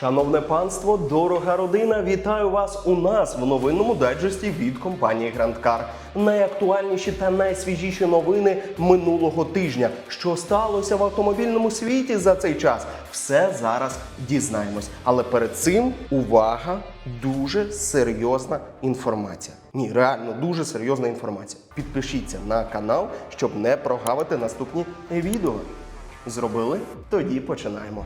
Шановне панство, дорога родина, вітаю вас у нас в новинному дайджесті від компанії Car. Найактуальніші та найсвіжіші новини минулого тижня. Що сталося в автомобільному світі за цей час? Все зараз дізнаємось. Але перед цим увага, дуже серйозна інформація. Ні, реально дуже серйозна інформація. Підпишіться на канал, щоб не прогавити наступні відео. Зробили? Тоді починаємо.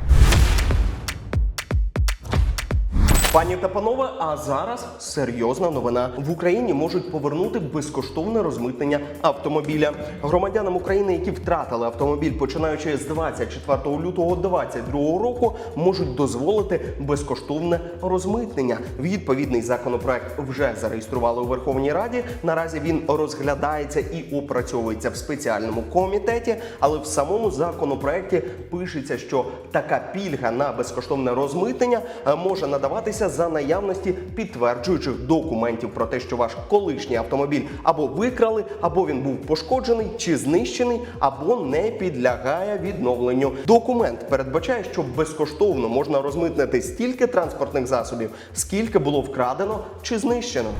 Пані та панове, а зараз серйозна новина. В Україні можуть повернути безкоштовне розмитнення автомобіля. Громадянам України, які втратили автомобіль, починаючи з 24 лютого 2022 року, можуть дозволити безкоштовне розмитнення. Відповідний законопроект вже зареєстрували у Верховній Раді. Наразі він розглядається і опрацьовується в спеціальному комітеті. Але в самому законопроекті пишеться, що така пільга на безкоштовне розмитнення е, може надаватися за наявності підтверджуючих документів про те, що ваш колишній автомобіль або викрали, або він був пошкоджений чи знищений, або не підлягає відновленню. Документ передбачає, що безкоштовно можна розмитнити стільки транспортних засобів, скільки було вкрадено чи знищено.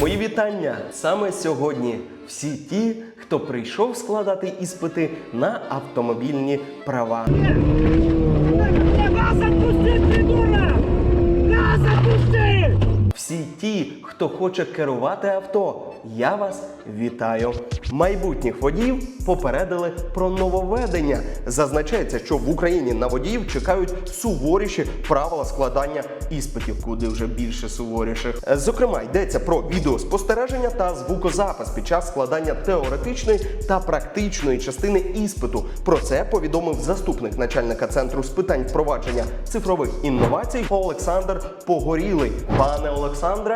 Мої вітання саме сьогодні. Всі ті, хто прийшов складати іспити на автомобільні права. ¡Corre! Ті, хто хоче керувати авто, я вас вітаю. Майбутніх водіїв попередили про нововведення. Зазначається, що в Україні на водіїв чекають суворіші правила складання іспитів, куди вже більше суворіших. Зокрема, йдеться про відеоспостереження та звукозапис під час складання теоретичної та практичної частини іспиту. Про це повідомив заступник начальника центру з питань впровадження цифрових інновацій Олександр Погорілий. Пане Олександре.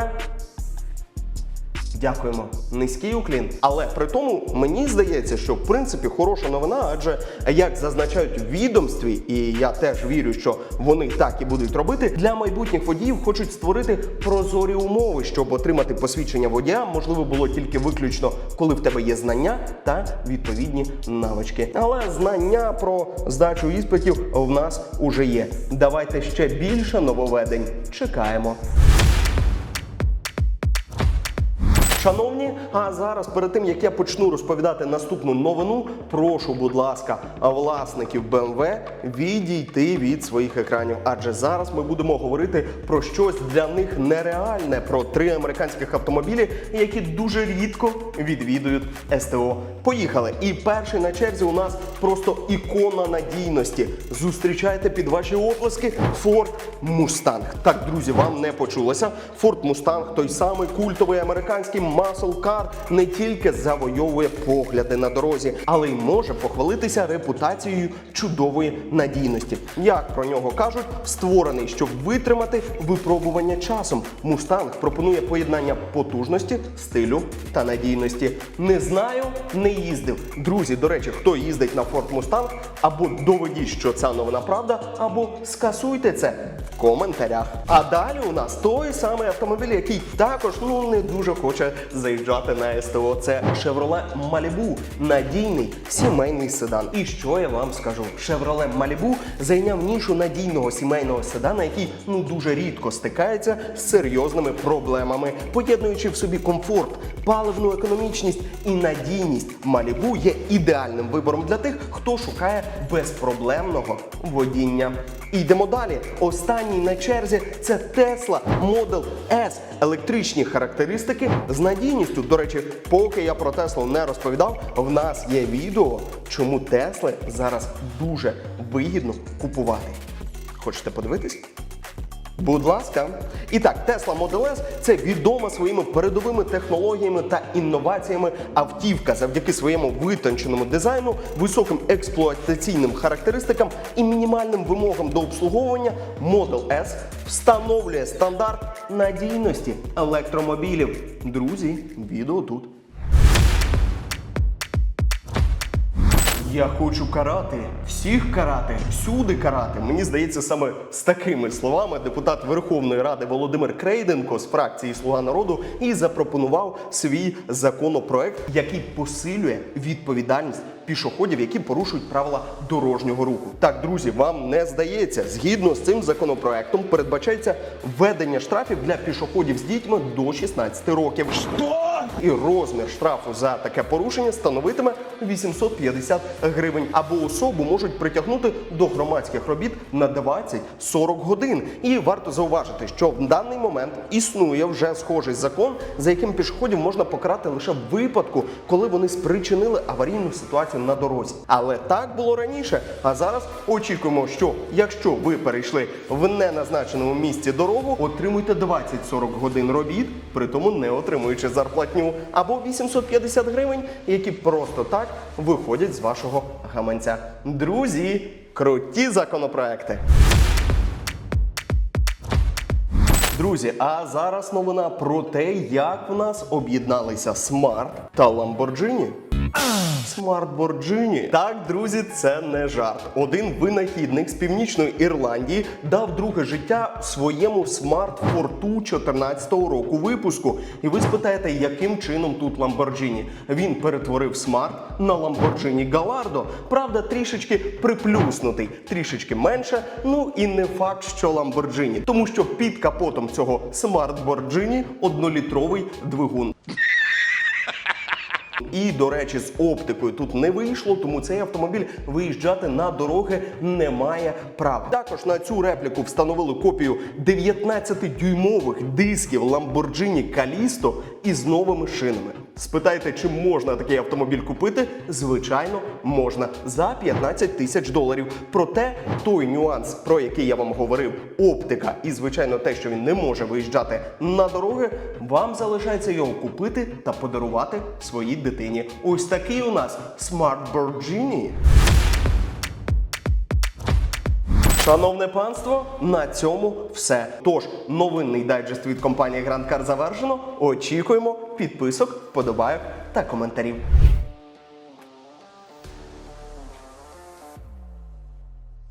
Дякуємо. Низький уклін. Але при тому мені здається, що в принципі хороша новина, адже як зазначають відомстві, і я теж вірю, що вони так і будуть робити. Для майбутніх водіїв хочуть створити прозорі умови, щоб отримати посвідчення водія. Можливо, було тільки виключно, коли в тебе є знання та відповідні навички. Але знання про здачу іспитів в нас уже є. Давайте ще більше нововведень. Чекаємо. Шановні, а зараз перед тим як я почну розповідати наступну новину, прошу, будь ласка, власників BMW відійти від своїх екранів. Адже зараз ми будемо говорити про щось для них нереальне, про три американських автомобілі, які дуже рідко відвідують СТО. Поїхали! І перший на черзі у нас просто ікона надійності. Зустрічайте під ваші оплески Ford Mustang. Так, друзі, вам не почулося. Ford Mustang, той самий культовий американський car, не тільки завойовує погляди на дорозі, але й може похвалитися репутацією чудової надійності. Як про нього кажуть, створений, щоб витримати випробування часом. Mustang пропонує поєднання потужності, стилю та надійності. Не знаю, не їздив. Друзі, до речі, хто їздить на Ford Mustang, або доведіть, що ця новина правда, або скасуйте це в коментарях. А далі у нас той самий автомобіль, який також ну не дуже хоче заїжджати на СТО. Це Chevrolet Malibu, надійний сімейний седан. І що я вам скажу? Chevrolet Malibu зайняв нішу надійного сімейного седана, який ну дуже рідко стикається з серйозними проблемами, поєднуючи в собі комфорт, паливну економічність і надійність. Malibu є ідеальним вибором для тих, хто шукає безпроблемного водіння. Йдемо далі. Останній на черзі це Tesla Model S. Електричні характеристики з надійністю. До речі, поки я про Теслу не розповідав, в нас є відео, чому Тесли зараз дуже вигідно купувати. Хочете подивитись? Будь ласка. І так, Tesla Model S – це відома своїми передовими технологіями та інноваціями автівка завдяки своєму витонченому дизайну, високим експлуатаційним характеристикам і мінімальним вимогам до обслуговування. Model S встановлює стандарт надійності електромобілів. Друзі, відео тут. Я хочу карати, всіх карати, всюди карати. Мені здається, саме з такими словами депутат Верховної Ради Володимир Крейденко з фракції Слуга народу і запропонував свій законопроект, який посилює відповідальність пішоходів, які порушують правила дорожнього руху. Так, друзі, вам не здається, згідно з цим законопроектом передбачається введення штрафів для пішоходів з дітьми до 16 років. Що? І розмір штрафу за таке порушення становитиме 850 гривень. Або особу можуть притягнути до громадських робіт на 20-40 годин. І варто зауважити, що в даний момент існує вже схожий закон, за яким пішоходів можна покарати лише в випадку, коли вони спричинили аварійну ситуацію на дорозі. Але так було раніше. А зараз очікуємо, що якщо ви перейшли в неназначеному місці дорогу, отримуйте 20-40 годин робіт, при тому не отримуючи зарплатню, або 850 гривень, які просто так виходять з вашого гаманця. Друзі, круті законопроекти. Друзі, а зараз новина про те, як в нас об'єдналися Смарт та Ламборджині. Смарт Борджині. Так, друзі, це не жарт. Один винахідник з північної Ірландії дав друге життя своєму смарт форту 14-го року випуску. І ви спитаєте, яким чином тут Ламборджині? Він перетворив смарт на Ламборджині Галардо. Правда, трішечки приплюснутий, трішечки менше. Ну і не факт, що Ламборджині, тому що під капотом цього смарт Борджині однолітровий двигун. І, до речі, з оптикою тут не вийшло, тому цей автомобіль виїжджати на дороги не має права. Також на цю репліку встановили копію 19-дюймових дисків Lamborghini Callisto із новими шинами. Спитайте, чи можна такий автомобіль купити? Звичайно, можна за 15 тисяч доларів. Проте той нюанс, про який я вам говорив, оптика і звичайно те, що він не може виїжджати на дороги, вам залишається його купити та подарувати своїй дитині. Ось такий у нас Smart Borghini. Шановне панство, на цьому все. Тож, новинний дайджест від компанії Grand Car завершено. Очікуємо підписок, подобайок та коментарів.